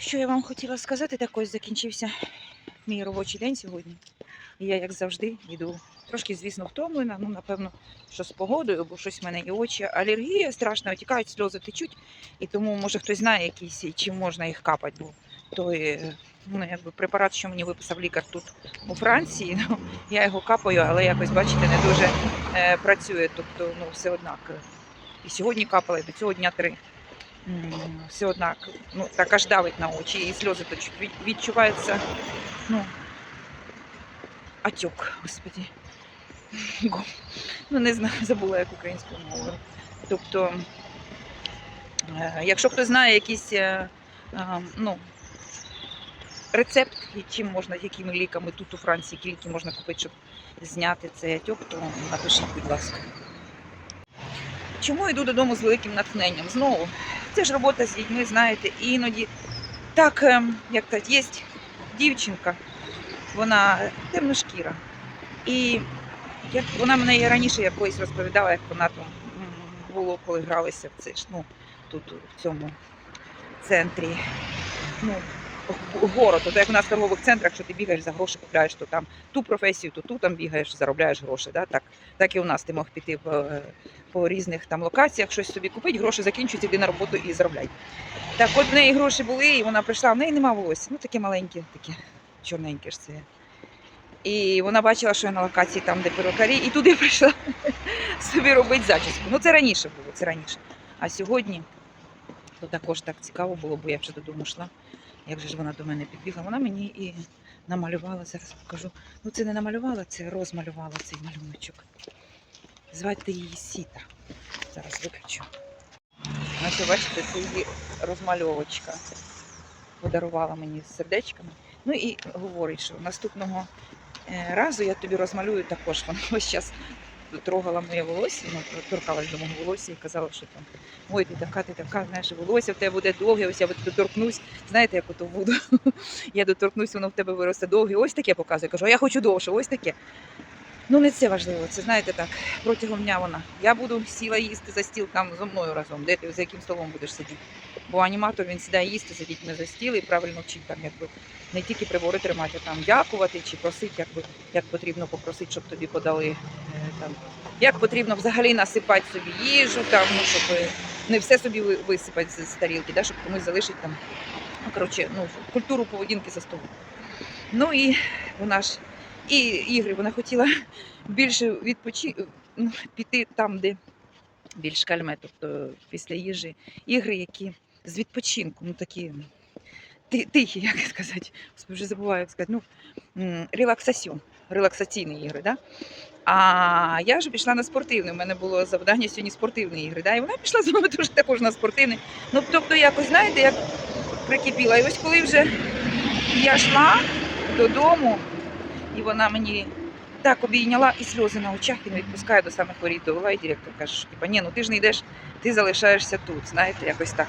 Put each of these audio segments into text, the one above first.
Що я вам хотіла сказати, так ось закінчився мій робочий день сьогодні. І я, як завжди, йду трошки, звісно, втомлена. Ну, напевно, що з погодою, бо щось в мене і очі. Алергія страшна, отікають, сльози течуть. І тому, може, хтось знає якісь, чим можна їх капати. Бо той е, ну, якби препарат, що мені виписав лікар тут у Франції, ну, я його капаю, але якось, бачите, не дуже е, працює. Тобто, ну, все однак. І сьогодні капала, і до цього дня три. Все однак, ну так аж давить на очі, і сльози точуть. Від- Відчувається, ну, отек, господі. Ну, не знаю, забула як українською мовою. Тобто, е, якщо хтось знає якийсь е, е, ну, рецепт, чим можна, якими ліками тут у Франції, які ліки можна купити, щоб зняти цей отек, то напишіть, будь ласка. Чому йду додому з великим натхненням? Знову, це ж робота з дітьми, знаєте, іноді так, ем, як так, є дівчинка, вона темношкіра. І як вона мене і раніше якось розповідала, як вона там було, коли гралися в це ж, ну, тут в цьому центрі. Ну, город, то як у нас в торгових центрах, що ти бігаєш за гроші, купляєш то там ту професію, то ту там бігаєш, заробляєш гроші. Да? Так, так і у нас ти мог піти по, е, по різних там локаціях, щось собі купити, гроші закінчуються, йди на роботу і заробляй. Так от в неї гроші були, і вона прийшла, в неї нема волосся, ну таке маленьке, таке чорненьке ж це. І вона бачила, що я на локації там, де перукарі, і туди прийшла собі робити зачіску. Ну це раніше було, це раніше. А сьогодні то також так цікаво було, бо я вже додому йшла. Як же ж вона до мене підбігла? Вона мені і намалювала, зараз покажу. Ну це не намалювала, це розмалювала цей малюночок. Звати її Сіта. Зараз виключу. Ось, бачите, це її розмальовочка. Подарувала мені з сердечками. Ну і говорить, що наступного е, разу я тобі розмалюю також. Вона ось час трогала моє волосся, ну, торкалась до мого волосся і казала, що там ой, ти така, ти така, знаєш, волосся в тебе буде довге, ось я от доторкнусь. Знаєте, як ото буду. я доторкнусь, воно в тебе виросте довге. Ось таке показує. Кажу, а я хочу довше, ось таке. Ну, не це важливо, це знаєте так, протягом дня вона. Я буду сіла їсти за стіл там зі мною разом, де ти за яким столом будеш сидіти. Бо аніматор він сідає їсти за дітьми за стіл і правильно вчить там, якби не тільки прибори тримати, а там дякувати чи просити, якби як потрібно попросити, щоб тобі подали е, там. Як потрібно взагалі насипати собі їжу, там, ну, щоб е, не все собі висипати з, тарілки, да, щоб комусь залишити там. Коротше, ну, культуру поведінки за столом. Ну і вона ж і ігри, вона хотіла більше відпочи... ну, піти там, де більш кальме, тобто після їжі. Ігри, які з відпочинку, ну такі тихі, як сказати, вже забуваю, як сказати, ну, релаксаціон, релаксаційні ігри, да? А я ж пішла на спортивне. У мене було завдання сьогодні спортивні ігри. Да? І вона пішла з мною теж також на спортивний. Ну, тобто, якось, знаєте, як прикипіла. І ось коли вже я йшла додому, і вона мені так обійняла і сльози на очах і не відпускає до самих воріт довела. І директор каже, що ні, ну ти ж не йдеш, ти залишаєшся тут. Знаєте, якось так.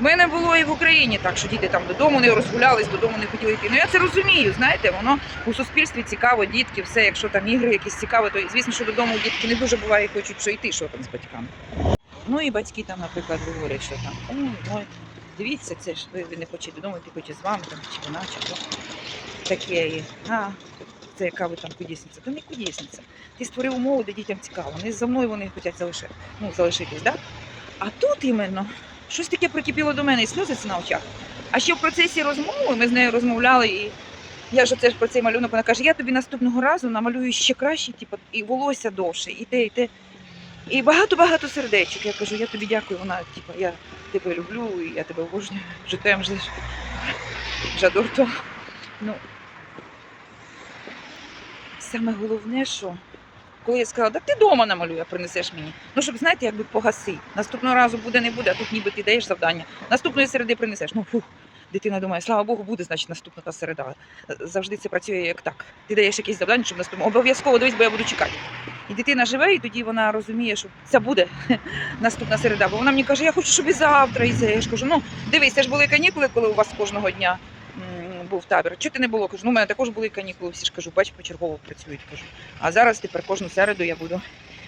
У мене було і в Україні так, що діти там додому не розгулялись, додому не хотіли йти. Ну я це розумію, знаєте, воно у суспільстві цікаво, дітки, все, якщо там ігри якісь цікаві, то звісно, що додому дітки не дуже буває хочуть що йти, що там з батьками. Ну і батьки там, наприклад, говорять, що там, ой, дивіться, це ж ви, не хочете додому, ти хочеш з вами, там, чи вона, чи то. Таке і, а, це яка ви там кудісниця. То не кудісниця. Ти створив умови, де дітям цікаво. Не за мною вони хочуть залишити, ну, залишитись, да? А тут іменно щось таке прикипіло до мене і сльози на очах. А ще в процесі розмови ми з нею розмовляли, і я ж оце ж про цей малюнок, вона каже, я тобі наступного разу намалюю ще краще, типу, і волосся довше, і те, і те. І багато-багато сердечок. Я кажу, я тобі дякую. Вона, типу, я тебе люблю, і я тебе обожнюю. Житем ж жадор то. Ну, саме головне, що коли я сказала, так ти вдома намалюй, принесеш мені. Ну, щоб знаєте, якби погаси. Наступного разу буде, не буде, а тут ніби ти даєш завдання. Наступної середи принесеш. Ну фух. Дитина думає, слава Богу, буде, значить, наступна та середа. Завжди це працює як так. Ти даєш якесь завдання, щоб наступного. Обов'язково дивись, бо я буду чекати. І дитина живе, і тоді вона розуміє, що це буде наступна середа. Бо вона мені каже, я хочу, щоб і завтра, і це. Я ж кажу, ну дивись, це ж були канікули, коли у вас кожного дня був табір. Чого ти не було? Кажу, ну у мене також були канікули, всі ж кажу, бач, почергово працюють. Кажу. А зараз тепер кожну середу я буду.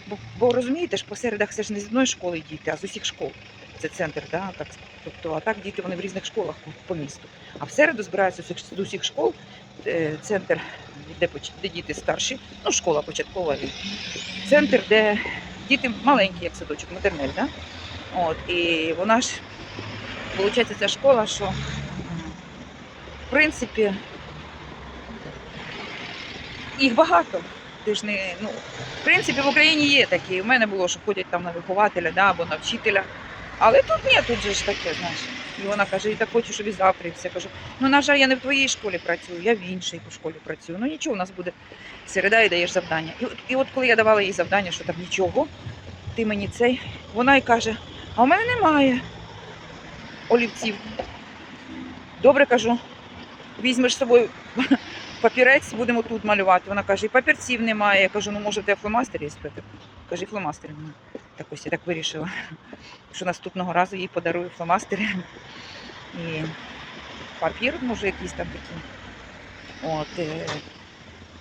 Бо, бо розумієте ж, по середах це ж не з одної школи діти, а з усіх школ. це центр, да, так, тобто, а так діти вони в різних школах по, місту. А в середу збираються з усіх- школ, е, центр, де, де діти старші, ну, школа початкова, центр, де діти маленькі, як садочок, матернель, да? От, і вона ж, виходить, ця школа, що в принципі їх багато. Ти ж не, ну, в принципі, в Україні є такі. У мене було, що ходять там на вихователя да, або на вчителя. Але тут ні, тут же ж таке, знаєш. І вона каже, і так хочу, щоб і завтра все. Кажу, ну, на жаль, я не в твоїй школі працюю, я в іншій школі працюю. Ну нічого, у нас буде середа і даєш завдання. І, от- і от коли я давала їй завдання, що там нічого, ти мені цей, вона й каже, а у мене немає олівців. Добре кажу, візьмеш з собою папірець, будемо тут малювати. Вона каже, і папірців немає. Я кажу, ну може в тебе фломастер є? Каже, фломастер немає. Так ось я так вирішила, що наступного разу їй подарую фломастери і папір, може, якийсь там такий. От, е,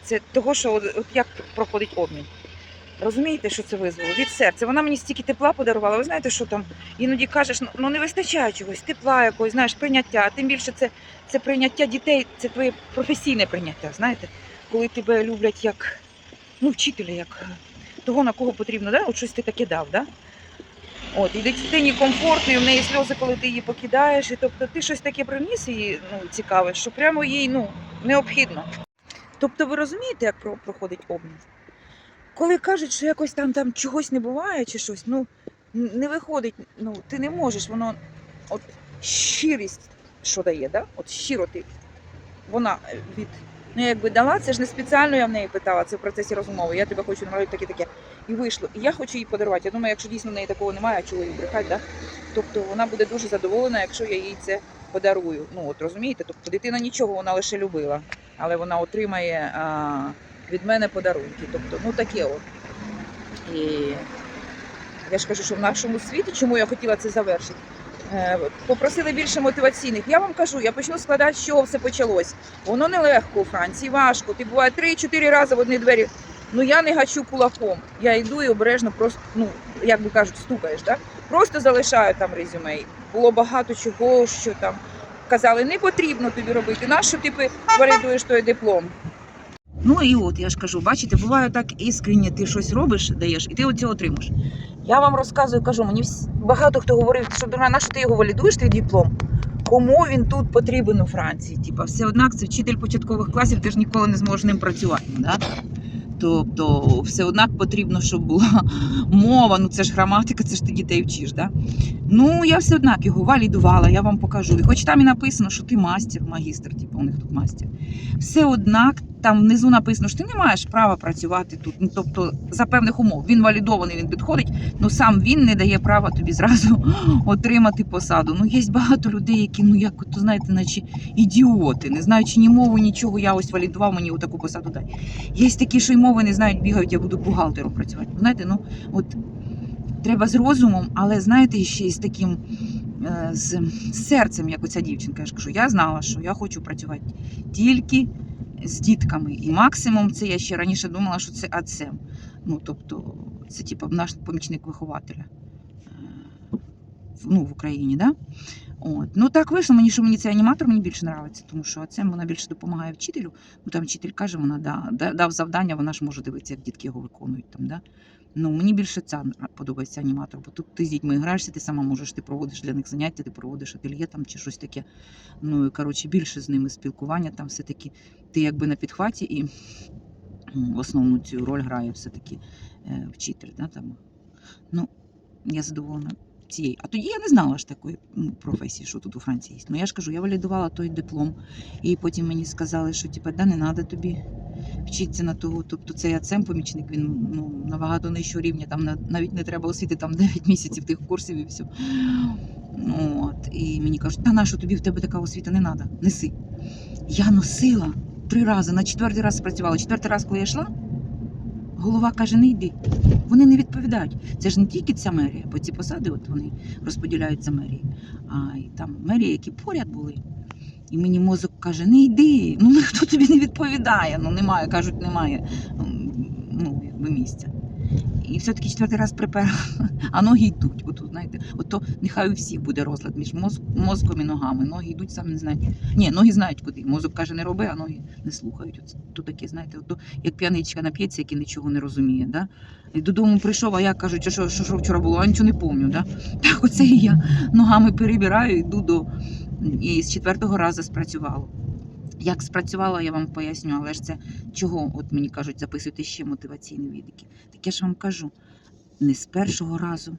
це того, що от як проходить обмін. Розумієте, що це визвало? Від серця. Вона мені стільки тепла подарувала. Ви знаєте, що там іноді кажеш, ну, ну не вистачає чогось, тепла якогось, знаєш, прийняття. Тим більше це, це прийняття дітей, це твоє професійне прийняття. Знаєте, коли тебе люблять як ну, вчителя, як того, на кого потрібно, да? от щось ти таке дав. Да? От, і дитині комфортно, і в неї сльози, коли ти її покидаєш. І тобто ти щось таке приніс їй ну, цікаве, що прямо їй ну, необхідно. Тобто ви розумієте, як проходить обмін? Коли кажуть, що якось там, там чогось не буває чи щось, ну не виходить, ну ти не можеш, воно от щирість, що дає, да? от щиро ти вона е, від ну якби дала, це ж не спеціально я в неї питала, це в процесі розмови. Я тебе хочу намалювати таке таке. І вийшло. І я хочу їй подарувати. Я думаю, якщо дійсно в неї такого немає, а чого їй брехати, да? тобто вона буде дуже задоволена, якщо я їй це подарую. Ну от розумієте? Тобто дитина нічого, вона лише любила, але вона отримає а, від мене подарунки. Тобто, ну таке от. І я ж кажу, що в нашому світі, чому я хотіла це завершити. е, Попросили більше мотиваційних. Я вам кажу, я почну складати, з чого все почалось. Воно нелегко у Франції, важко. Ти буває 3-4 рази в одні двері. Ну я не гачу кулаком. Я йду і обережно просто, ну як би кажуть, стукаєш, так? Просто залишаю там резюме. Було багато чого, що там казали, не потрібно тобі робити. Нащо ти пи- валідуєш той диплом? Ну і от я ж кажу, бачите, буває так іскренне, ти щось робиш, даєш, і ти оце отримаєш. Я вам розказую, кажу, мені багато хто говорив, що дурна, на що ти його валідуєш, твій диплом? Кому він тут потрібен у Франції? Типа, все однак це вчитель початкових класів, ти ж ніколи не зможеш ним працювати. Да? Тобто, все однак потрібно, щоб була мова, ну це ж граматика, це ж ти дітей вчиш. Да? Ну, я все однак його валідувала, я вам покажу. І хоч там і написано, що ти мастер, магістр, типу, у них тут мастер. Все однак там внизу написано, що ти не маєш права працювати тут. Ну, тобто за певних умов. Він валідований, він підходить, але сам він не дає права тобі зразу отримати посаду. Ну, є багато людей, які, ну як то знаєте, наче ідіоти, не знаючи ні мови, нічого, я ось валідував мені таку посаду дай. Є такі, що й мови не знають, бігають, я буду бухгалтером працювати. Знаєте, ну от треба з розумом, але знаєте, ще й з таким. е, З серцем, як оця дівчинка, я ж кажу, я знала, що я хочу працювати тільки з дітками. І максимум це я ще раніше думала, що це АЦЕМ. Ну, тобто, це типу наш помічник вихователя е, ну, в Україні, да? От. Ну так вийшло мені, що мені цей аніматор мені більше подобається, тому що АЦЕМ вона більше допомагає вчителю. Ну там вчитель каже, вона да- дав завдання, вона ж може дивитися, як дітки його виконують там. Да? Ну, мені більше ця подобається аніматор, бо тут ти з дітьми граєшся, ти сама можеш, ти проводиш для них заняття, ти проводиш ательє там чи щось таке. Ну і коротше, більше з ними спілкування, там все-таки ти якби на підхваті і основну цю роль грає все-таки е, вчитель. Да, там. Ну, я задоволена цією. А тоді я не знала ж такої професії, що тут у Франції є. Ну я ж кажу, я валідувала той диплом, і потім мені сказали, що типа, да не треба тобі вчитися на того. Тобто цей АЦЕМ помічник, він ну, набагато нижчого рівня, там навіть не треба освіти там 9 місяців тих курсів і все. От. І мені кажуть, та на що тобі в тебе така освіта не треба, неси. Я носила три рази, на четвертий раз спрацювала. Четвертий раз, коли я йшла, голова каже, не йди. Вони не відповідають. Це ж не тільки ця мерія, бо ці посади от вони розподіляються мерії, а й там мерії, які поряд були. І мені мозок каже, не йди, ну ніхто тобі не відповідає. Ну немає, кажуть, немає ну, якби місця. І все-таки четвертий раз припер, а ноги йдуть. От, знаєте, от нехай у всіх буде розлад між мозк, мозком і ногами. Ноги йдуть, сам не знають. Ні, ноги знають куди. Мозок каже, не роби, а ноги не слухають. От, то таке, знаєте, от, як п'яничка нап'ється, який нічого не розуміє. Да? І додому прийшов, а я кажу, що, що, що, що вчора було, а нічого не пам'ятаю. Да? Так оце і я ногами перебираю, йду до. І з четвертого разу спрацювало. Як спрацювало, я вам поясню, але ж це чого, от мені кажуть, записуйте ще мотиваційні відео. Так я ж вам кажу, не з першого разу.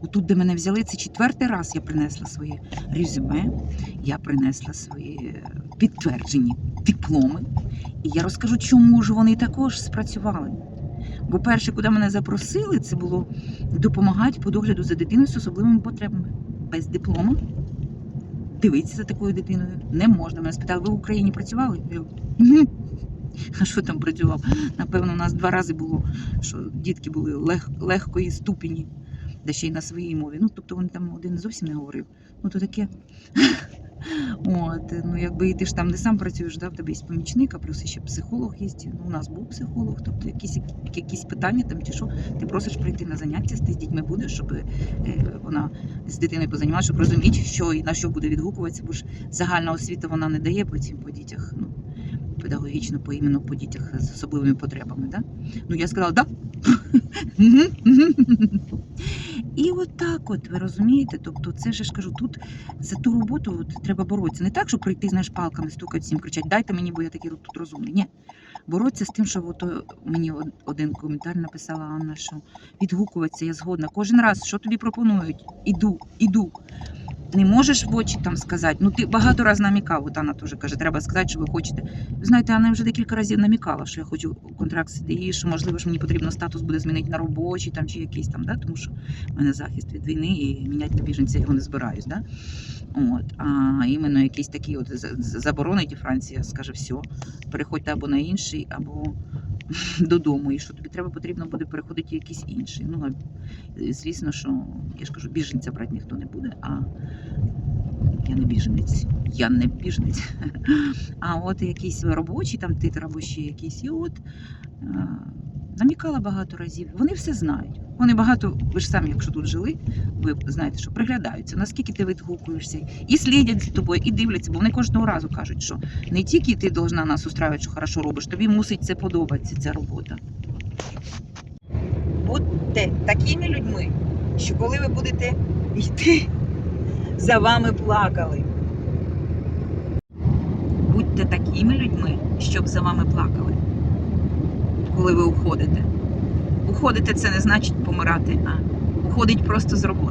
Отут, де мене взяли, це четвертий раз я принесла своє резюме, я принесла свої е, підтверджені дипломи. І я розкажу, чому ж вони також спрацювали. Бо перше, куди мене запросили, це було допомагати по догляду за дитиною з особливими потребами. Без диплома дивитися за такою дитиною не можна. Мене спитали, ви в Україні працювали? Я А що там працював? Напевно, у нас два рази було, що дітки були лег, легкої ступені, де ще й на своїй мові. Ну, тобто вони там один зовсім не говорив. Ну, то таке. От, ну якби і ти ж там не сам працюєш, да, в тебе є помічник, а плюс ще психолог є. Ну, у нас був психолог, тобто якісь, якісь питання там чи що, ти просиш прийти на заняття, ти з дітьми будеш, щоб е, вона з дитиною позанімалася, щоб розуміти, що і на що буде відгукуватися, бо ж загальна освіта вона не дає потім по дітях. Ну, педагогічно по іменно по дітях з особливими потребами. Да? Ну я сказала, да. І от так от, ви розумієте? Тобто, це ж я ж кажу, тут за ту роботу от, треба боротися. Не так, що прийти, знаєш, палками стукати всім, кричать, дайте мені, бо я такий тут розумний. Ні. Боротися з тим, що от, мені один коментар написала Анна, що відгукуватися, я згодна. Кожен раз, що тобі пропонують, іду, іду. Не можеш в очі там сказати. Ну ти багато разів намікав. От Анна теж каже, треба сказати, що ви хочете. Ви знаєте, Анна вже декілька разів намікала, що я хочу контракт СДІ, що можливо ж мені потрібно статус буде змінити на робочий там чи якийсь там, да? тому що в мене захист від війни і міняти біженця я його не збираюсь. Да? От. А іменно якісь такі от заборонить і Франція скаже, все, переходьте або на інший, або додому. І що тобі треба потрібно буде переходити якийсь інший. Ну, е, звісно, що я ж кажу, біженця брати ніхто не буде, а я не біженець. Я не біженець. А от якийсь робочий там титр або ще якийсь, і от намікала багато разів. Вони все знають. Вони багато, ви ж самі, якщо тут жили, ви знаєте, що приглядаються, наскільки ти відгукуєшся, і слідять за тобою, і дивляться, бо вони кожного разу кажуть, що не тільки ти должна нас устраювати, що хорошо робиш, тобі мусить це подобатися, ця робота. Будьте такими людьми, що коли ви будете йти, за вами плакали. Будьте такими людьми, щоб за вами плакали, коли ви уходите. Уходите це не значить помирати, а уходить просто з роботи.